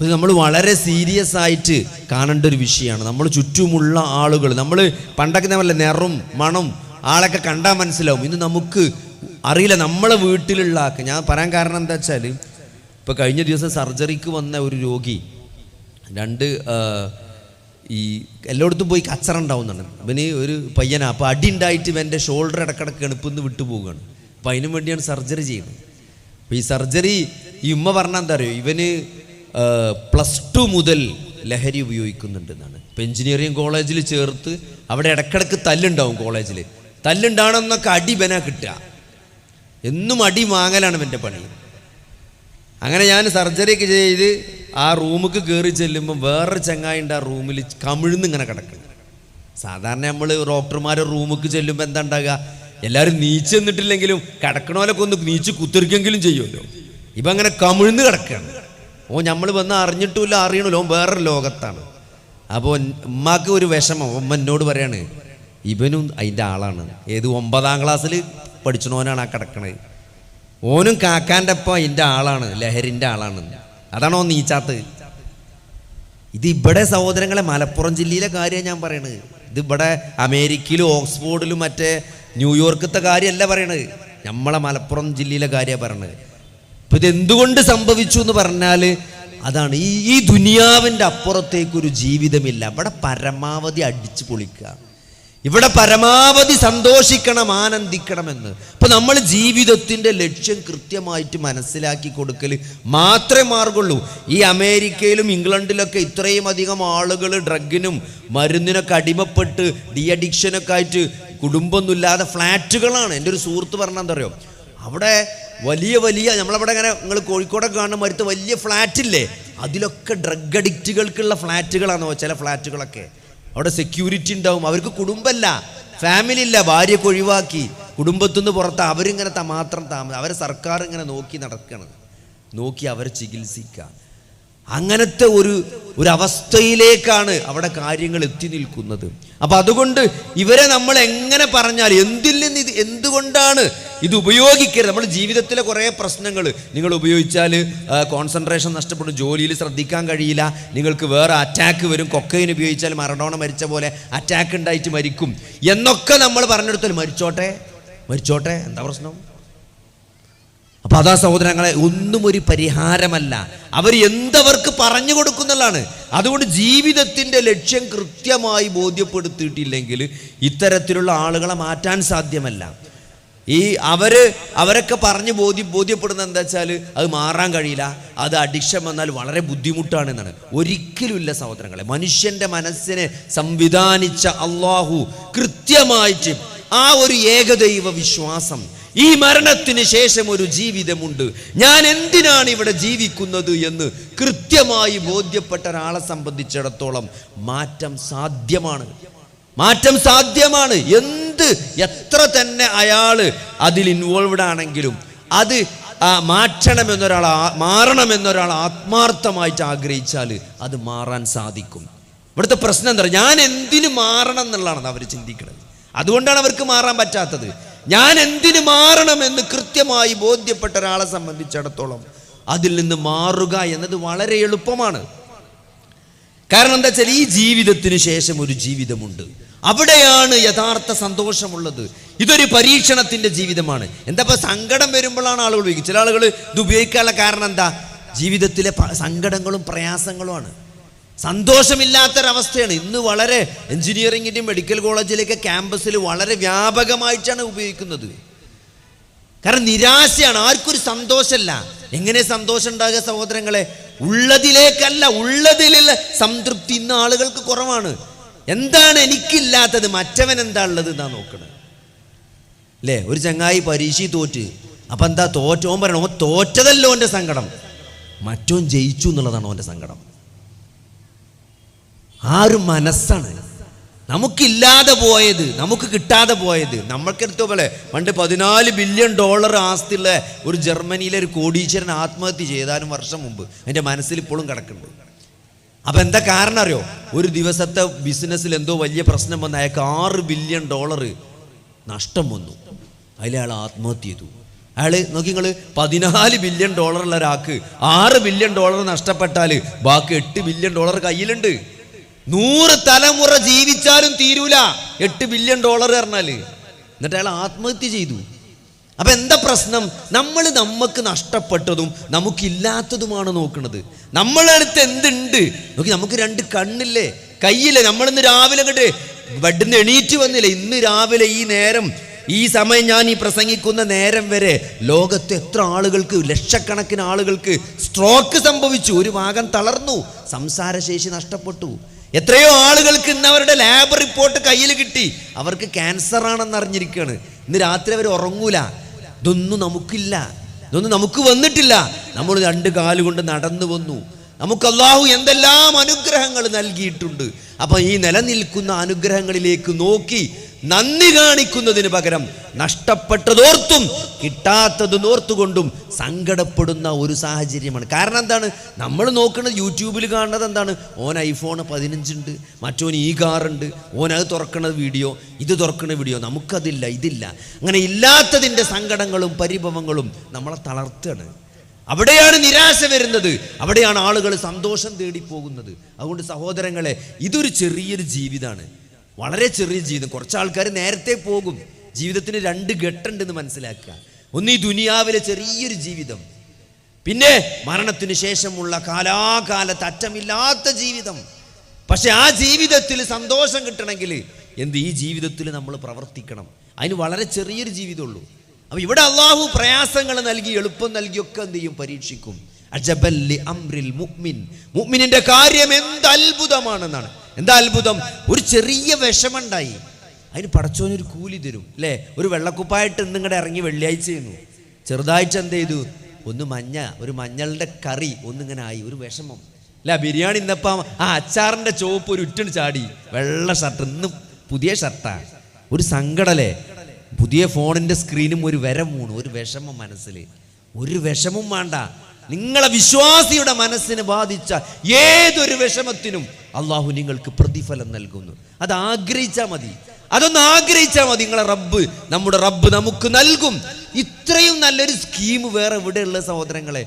ഇത് നമ്മൾ വളരെ സീരിയസ് ആയിട്ട് കാണേണ്ട ഒരു വിഷയമാണ്. നമ്മൾ ചുറ്റുമുള്ള ആളുകൾ നമ്മൾ പണ്ടൊക്കെ നമ്മളെ നിറം മണം ആളൊക്കെ കണ്ടാൽ മനസ്സിലാവും. ഇന്ന് നമുക്ക് അറിയില്ല നമ്മളെ വീട്ടിലുള്ള ആൾക്ക് ഞാൻ പറയാൻ കാരണം എന്താ വെച്ചാൽ ഇപ്പോൾ കഴിഞ്ഞ ദിവസം സർജറിക്ക് വന്ന ഒരു രോഗി രണ്ട് ഈ എല്ലായിടത്തും പോയി കച്ചറ ഉണ്ടാവുന്നുണ്ട് ഇവന് ഒരു പയ്യനാണ് അപ്പോൾ അടി ഉണ്ടായിട്ട് ഇവന്റെ ഷോൾഡർ ഇടക്കിടക്ക് എണുപ്പിന്ന് വിട്ടു പോവുകയാണ്. അപ്പോൾ അതിനു വേണ്ടിയാണ് സർജറി ചെയ്യുന്നത്. അപ്പോൾ ഈ സർജറി ഈ ഉമ്മ പറഞ്ഞാൽ എന്താ അറിയോ? ഇവന് പ്ലസ് ടു മുതൽ ലഹരി ഉപയോഗിക്കുന്നുണ്ടെന്നാണ്. ഇപ്പോൾ ഇപ്പം എഞ്ചിനീയറിംഗ് കോളേജിൽ ചേർത്ത് അവിടെ ഇടക്കിടക്ക് തല്ലുണ്ടാവും കോളേജിൽ തല്ലുണ്ടാണെന്നൊക്കെ അടി ബന കിട്ടുക. എന്നും അടി വാങ്ങലാണ് എന്റെ പണി. അങ്ങനെ ഞാൻ സർജറിയൊക്കെ ചെയ്ത് ആ റൂമിക്ക് കയറി ചെല്ലുമ്പോൾ വേറൊരു ചങ്ങായിണ്ട് ആ റൂമിൽ കമിഴ്ന്ന് ഇങ്ങനെ കിടക്കുന്നു. സാധാരണ നമ്മൾ ഡോക്ടർമാരെ റൂമിക്ക് ചെല്ലുമ്പോൾ എന്താ ഉണ്ടാകുക എല്ലാവരും നീച്ച് നിന്നിട്ടില്ലെങ്കിലും കിടക്കണോലൊക്കെ ഒന്ന് നീച്ച് കുത്തിരിക്കെങ്കിലും ചെയ്യുമല്ലോ. ഇപ്പം അങ്ങനെ കമിഴ്ന്ന് കിടക്കുകയാണ്. ഓ നമ്മൾ വന്ന് അറിഞ്ഞിട്ടുമില്ല അറിയണല്ലോ ഓൻ വേറൊരു ലോകത്താണ്. അപ്പോൾ ഉമ്മാക്ക് ഒരു വിഷമം. ഉമ്മ എന്നോട് പറയാണ് ഇവനും അതിന്റെ ആളാണ്. ഏത് ഒമ്പതാം ക്ലാസ്സിൽ പഠിച്ചണോനാണ് ആ കിടക്കണത് ഓനും കാക്കാന്റെ ഒപ്പം അതിന്റെ ആളാണ് ലഹരിന്റെ ആളാണ്. അതാണോ നീച്ചാത്ത് ഇത് ഇവിടെ സഹോദരങ്ങളെ മലപ്പുറം ജില്ലയിലെ കാര്യമാണ് ഞാൻ പറയണത്. ഇത് ഇവിടെ അമേരിക്കയിലും ഓക്സ്ഫോർഡിലും മറ്റേ ന്യൂയോർക്കത്തെ കാര്യമല്ല പറയണത്. നമ്മളെ മലപ്പുറം ജില്ലയിലെ കാര്യമാണ് പറയണത്. ഇപ്പം ഇതെന്തുകൊണ്ട് സംഭവിച്ചു എന്ന് പറഞ്ഞാൽ അതാണ് ഈ ഈ ദുനിയാവിന്റെ അപ്പുറത്തേക്കൊരു ജീവിതമില്ല. അവിടെ പരമാവധി അടിച്ചു പൊളിക്കുക. ഇവിടെ പരമാവധി സന്തോഷിക്കണം ആനന്ദിക്കണമെന്ന്. ഇപ്പൊ നമ്മൾ ജീവിതത്തിന്റെ ലക്ഷ്യം കൃത്യമായിട്ട് മനസ്സിലാക്കി കൊടുക്കൽ മാത്രമേ മാർഗുള്ളൂ ഈ അമേരിക്കയിലും ഇംഗ്ലണ്ടിലൊക്കെ ഇത്രയും അധികം ആളുകൾ ഡ്രഗിനും മരുന്നിനൊക്കെ അടിമപ്പെട്ട് ഡി അഡിക്ഷനൊക്കെ ആയിട്ട് കുടുംബമൊന്നുമില്ലാതെ ഫ്ലാറ്റുകളാണ്. എന്റെ ഒരു സുഹൃത്ത് പറഞ്ഞാൽ എന്താ പറയുക അവിടെ വലിയ വലിയ നമ്മളവിടെ ഇങ്ങനെ നിങ്ങൾ കോഴിക്കോടൊക്കെ കാണുന്ന മരുത്ത് വലിയ ഫ്ലാറ്റില്ലേ അതിലൊക്കെ ഡ്രഗ് അഡിക്റ്റുകൾക്കുള്ള ഫ്ലാറ്റുകളാണോ ചില ഫ്ലാറ്റുകളൊക്കെ അവിടെ സെക്യൂരിറ്റി ഉണ്ടാവും. അവർക്ക് കുടുംബമല്ല. ഫാമിലി ഇല്ല. ഭാര്യയൊക്കെ ഒഴിവാക്കി. കുടുംബത്തുനിന്ന് പുറത്ത്. അവരിങ്ങനെ മാത്രം താമസം അവരെ സർക്കാർ ഇങ്ങനെ നോക്കി നടക്കണം നോക്കി അവരെ ചികിത്സിക്കുക അങ്ങനത്തെ ഒരു ഒരു അവസ്ഥയിലേക്കാണ് അവിടെ കാര്യങ്ങൾ എത്തി നിൽക്കുന്നത്. അപ്പൊ അതുകൊണ്ട് ഇവരെ നമ്മൾ എങ്ങനെ പറഞ്ഞാൽ എന്തിൽ നിന്ന് ഇത് എന്തുകൊണ്ടാണ് ഇത് ഉപയോഗിക്കരുത്? നമ്മുടെ ജീവിതത്തിലെ കുറേ പ്രശ്നങ്ങൾ. നിങ്ങൾ ഉപയോഗിച്ചാൽ കോൺസെൻട്രേഷൻ നഷ്ടപ്പെടും ജോലിയിൽ ശ്രദ്ധിക്കാൻ കഴിയില്ല നിങ്ങൾക്ക് വേറെ അറ്റാക്ക് വരും. കൊക്കൈൻ ഉപയോഗിച്ചാൽ മരണോണ മരിച്ച പോലെ അറ്റാക്ക് ഉണ്ടായിട്ട് മരിക്കും. എന്നൊക്കെ നമ്മൾ പറഞ്ഞെടുത്താൽ മരിച്ചോട്ടെ? മരിച്ചോട്ടെ? എന്താ പ്രശ്നം? അപ്പൊ അതാ സഹോദരങ്ങളെ ഒന്നും ഒരു പരിഹാരമല്ല. അവർ എന്തവർക്ക് പറഞ്ഞു കൊടുക്കുന്നതാണ് അതുകൊണ്ട് ജീവിതത്തിന്റെ ലക്ഷ്യം കൃത്യമായി ബോധ്യപ്പെടുത്തിയിട്ടില്ലെങ്കിൽ ഇത്തരത്തിലുള്ള ആളുകളെ മാറ്റാൻ സാധ്യമല്ല. ഈ അവർ അവരൊക്കെ പറഞ്ഞ് ബോധ്യ ബോധ്യപ്പെടുന്ന എന്താ വെച്ചാൽ അത് മാറാൻ കഴിയില്ല അത് അഡിക്ഷൻ വന്നാൽ വളരെ ബുദ്ധിമുട്ടാണ് എന്നാണ് ഒരിക്കലുമില്ല സഹോദരങ്ങളെ മനുഷ്യന്റെ മനസ്സിനെ സംവിധാനിച്ച അള്ളാഹു കൃത്യമായിട്ട് ആ ഒരു ഏകദൈവ വിശ്വാസം ഈ മരണത്തിന് ശേഷം ഒരു ജീവിതമുണ്ട്. ഞാൻ എന്തിനാണ് ഇവിടെ ജീവിക്കുന്നത് എന്ന് കൃത്യമായി ബോധ്യപ്പെട്ട ഒരാളെ സംബന്ധിച്ചിടത്തോളം മാറ്റം സാധ്യമാണ്. മാറ്റം സാധ്യമാണ്. എന്ത് എത്ര തന്നെ അയാൾ അതിൽ ഇൻവോൾവ്ഡ് ആണെങ്കിലും അത് മാറ്റണമെന്നൊരാൾ മാറണമെന്നൊരാൾ ആത്മാർത്ഥമായിട്ട് ആഗ്രഹിച്ചാൽ അത് മാറാൻ സാധിക്കും. ഇവിടുത്തെ പ്രശ്നം എന്താ? ഞാൻ എന്തിനു മാറണം എന്നുള്ളതാണ് അവർ ചിന്തിക്കുന്നത്. അതുകൊണ്ടാണ് അവർക്ക് മാറാൻ പറ്റാത്തത്. ഞാൻ എന്തിനു മാറണമെന്ന് കൃത്യമായി ബോധ്യപ്പെട്ട ഒരാളെ സംബന്ധിച്ചിടത്തോളം അതിൽ നിന്ന് മാറുക എന്നത് വളരെ എളുപ്പമാണ്. കാരണം എന്താ വെച്ചാൽ ഈ ജീവിതത്തിന് ശേഷം ഒരു ജീവിതമുണ്ട്. അവിടെയാണ് യഥാർത്ഥ സന്തോഷമുള്ളത്. ഇതൊരു പരീക്ഷണത്തിന്റെ ജീവിതമാണ്. എന്താ ഇപ്പൊ സങ്കടം വരുമ്പോഴാണ് ആളുകൾ ഉപയോഗിക്കുക. ചില ആളുകൾ ഇത് ഉപയോഗിക്കാനുള്ള കാരണം എന്താ? ജീവിതത്തിലെ സങ്കടങ്ങളും പ്രയാസങ്ങളുമാണ്. സന്തോഷമില്ലാത്തൊരവസ്ഥയാണ്. ഇന്ന് വളരെ എഞ്ചിനീയറിംഗിന്റെയും മെഡിക്കൽ കോളേജിലേക്ക് ക്യാമ്പസിൽ വളരെ വ്യാപകമായിട്ടാണ് ഉപയോഗിക്കുന്നത്. കാരണം നിരാശയാണ്. ആർക്കൊരു സന്തോഷമല്ല. എങ്ങനെ സന്തോഷം ഉണ്ടാകുക സഹോദരങ്ങളെ? ഉള്ളതിലേക്കല്ല. ഉള്ളതിലുള്ള സംതൃപ്തി ഇന്ന് ആളുകൾക്ക് കുറവാണ്. എന്താണ് എനിക്കില്ലാത്തത്? മറ്റവൻ എന്താ ഉള്ളത് എന്നാ നോക്കണത് അല്ലേ ഒരു ചങ്ങായി പരീക്ഷ തോറ്റ്. അപ്പൊ എന്താ തോറ്റോൻ പറയണം? ഓൻ തോറ്റതല്ലോ എന്റെ സങ്കടം. മറ്റോൻ ജയിച്ചു എന്നുള്ളതാണ് ഓന്റെ സങ്കടം. ആ ഒരു മനസ്സാണ്. നമുക്കില്ലാതെ പോയത് നമുക്ക് കിട്ടാതെ പോയത്. നമ്മൾക്കെടുത്ത പോലെ പണ്ട് പതിനാല് ബില്യൺ ഡോളർ ആസ്തിയുള്ള ഒരു ജർമ്മനിയിലെ ഒരു കോടീശ്വരൻ ആത്മഹത്യ ചെയ്താലും വർഷം മുമ്പ് എന്റെ മനസ്സിൽ ഇപ്പോഴും കിടക്കുന്നുണ്ട്. അപ്പം എന്താ കാരണം അറിയോ? ഒരു ദിവസത്തെ ബിസിനസ്സിൽ എന്തോ വലിയ പ്രശ്നം വന്ന് അയാൾക്ക് ആറ് ബില്യൺ ഡോളർ നഷ്ടം വന്നു. അതിലയാൾ ആത്മഹത്യ ചെയ്തു. അയാൾ നോക്കി നിങ്ങൾ പതിനാല് ബില്യൺ ഡോളറുള്ള ഒരാൾക്ക് ആറ് ബില്യൺ ഡോളർ നഷ്ടപ്പെട്ടാൽ ബാക്കി എട്ട് ബില്യൺ ഡോളർ കയ്യിലുണ്ട്. നൂറ് തലമുറ ജീവിച്ചാലും തീരൂല. എട്ട് ബില്യൺ ഡോളർ പറഞ്ഞാൽ. എന്നിട്ട് അയാൾ ആത്മഹത്യ ചെയ്തു. അപ്പൊ എന്താ പ്രശ്നം? നമ്മൾ നമുക്ക് നഷ്ടപ്പെട്ടതും നമുക്കില്ലാത്തതുമാണ് നോക്കുന്നത്. നമ്മളെ അടുത്ത് എന്തുണ്ട്? നോക്കി നമുക്ക് രണ്ട് കണ്ണില്ലേ? കയ്യില്ലേ? നമ്മളിന്ന് രാവിലെ അങ്ങോട്ട് ബെഡിന്ന് എണീറ്റ് വന്നില്ലേ? ഇന്ന് രാവിലെ ഈ നേരം ഈ സമയം ഞാൻ ഈ പ്രസംഗിക്കുന്ന നേരം വരെ ലോകത്ത് എത്ര ആളുകൾക്ക് ലക്ഷക്കണക്കിന് ആളുകൾക്ക് സ്ട്രോക്ക് സംഭവിച്ചു. ഒരു ഭാഗം തളർന്നു. സംസാരശേഷി നഷ്ടപ്പെട്ടു. എത്രയോ ആളുകൾക്ക് ഇന്ന് അവരുടെ ലാബ് റിപ്പോർട്ട് കയ്യിൽ കിട്ടി. അവർക്ക് ക്യാൻസർ ആണെന്ന് അറിഞ്ഞിരിക്കുകയാണ് ഇന്ന് രാത്രി അവർ ഉറങ്ങൂല. ഇതൊന്നും നമുക്കില്ല. ഇതൊന്നും നമുക്ക് വന്നിട്ടില്ല. നമ്മൾ രണ്ട് കാലുകൊണ്ട് നടന്നു വന്നു. നമുക്ക് അള്ളാഹു എന്തെല്ലാം അനുഗ്രഹങ്ങൾ നൽകിയിട്ടുണ്ട്. അപ്പം ഈ നിലനിൽക്കുന്ന അനുഗ്രഹങ്ങളിലേക്ക് നോക്കി നന്ദി കാണിക്കുന്നതിന് പകരം നഷ്ടപ്പെട്ടതോർത്തും കിട്ടാത്തത് നോർത്തുകൊണ്ടും സങ്കടപ്പെടുന്ന ഒരു സാഹചര്യമാണ്. കാരണം എന്താണ്? നമ്മൾ നോക്കുന്നത് യൂട്യൂബിൽ കാണുന്നത് എന്താണ്? ഓൻ ഐഫോൺ പതിനഞ്ചുണ്ട് മറ്റോൻ ഈ കാറുണ്ട് ഓൻ അത് തുറക്കണ വീഡിയോ ഇത് തുറക്കണ വീഡിയോ. നമുക്കതില്ല ഇതില്ല. അങ്ങനെ ഇല്ലാത്തതിന്റെ സങ്കടങ്ങളും പരിഭവങ്ങളും നമ്മളെ തളർത്തുകയാണ്. അവിടെയാണ് നിരാശ വരുന്നത്. അവിടെയാണ് ആളുകൾ സന്തോഷം തേടി പോകുന്നത് അതുകൊണ്ട് സഹോദരങ്ങളെ ഇതൊരു ചെറിയൊരു ജീവിതമാണ് വളരെ ചെറിയ ജീവിതം. കുറച്ച് ആൾക്കാർ നേരത്തെ പോകും. ജീവിതത്തിന് രണ്ട് ഘട്ടമുണ്ടെന്ന് മനസ്സിലാക്കുക. ഒന്ന് ഈ ദുനിയാവിലെ ചെറിയൊരു ജീവിതം. പിന്നെ മരണത്തിന് ശേഷമുള്ള കാലാകാലത്ത് അറ്റമില്ലാത്ത ജീവിതം. പക്ഷെ ആ ജീവിതത്തിൽ സന്തോഷം കിട്ടണമെങ്കിൽ എന്ത് ഈ ജീവിതത്തിൽ നമ്മൾ പ്രവർത്തിക്കണം. അതിന് വളരെ ചെറിയൊരു ജീവിതമുള്ളൂ അപ്പം ഇവിടെ അള്ളാഹു പ്രയാസങ്ങൾ നൽകി എളുപ്പം നൽകിയൊക്കെ എന്ത് ചെയ്യും? പരീക്ഷിക്കും. അജബല്ലി അംറിൽ മുഅ്മിൻ. മുഅ്മിനിന്റെ കാര്യം എന്ത് അത്ഭുതമാണെന്നാണ്. എന്താ അത്ഭുതം? ഒരു ചെറിയ വിഷമുണ്ടായി. അതിന് പടച്ചോനൊരു കൂലി തരും അല്ലേ? ഒരു വെള്ളക്കുപ്പായിട്ട് നിങ്ങളുടെ ഇറങ്ങി വെള്ളിയാഴ്ച ചെയ്യുന്നു. ചെറുതായിട്ട് എന്ത് ചെയ്തു? ഒന്ന് മഞ്ഞ ഒരു മഞ്ഞളുടെ കറി ഒന്നിങ്ങനെ ആയി ഒരു വിഷമം. അല്ല ബിരിയാണി ഇന്നപ്പം ആ അച്ചാറിന്റെ ചോപ്പ് ഒരു ഉറ്റിന് ചാടി. വെള്ള ഷർട്ട് ഇന്നും പുതിയ ഷർട്ടാ ഒരു സങ്കടലേ പുതിയ ഫോണിന്റെ സ്ക്രീനും ഒരു വര മൂണ് ഒരു വിഷമം മനസ്സിൽ ഒരു വിഷമം വേണ്ട. നിങ്ങളെ വിശ്വാസിയുടെ മനസ്സിനെ ബാധിച്ച ഏതൊരു വിഷമത്തിനും അള്ളാഹു നിങ്ങൾക്ക് പ്രതിഫലം നൽകുന്നു. അത് ആഗ്രഹിച്ചാൽ മതി. അതൊന്ന് ആഗ്രഹിച്ചാൽ മതി. നിങ്ങളെ റബ്ബ് നമ്മുടെ റബ്ബ് നമുക്ക് നൽകും. ഇത്രയും നല്ലൊരു സ്കീം വേറെ ഇവിടെയുള്ള സഹോദരങ്ങളെ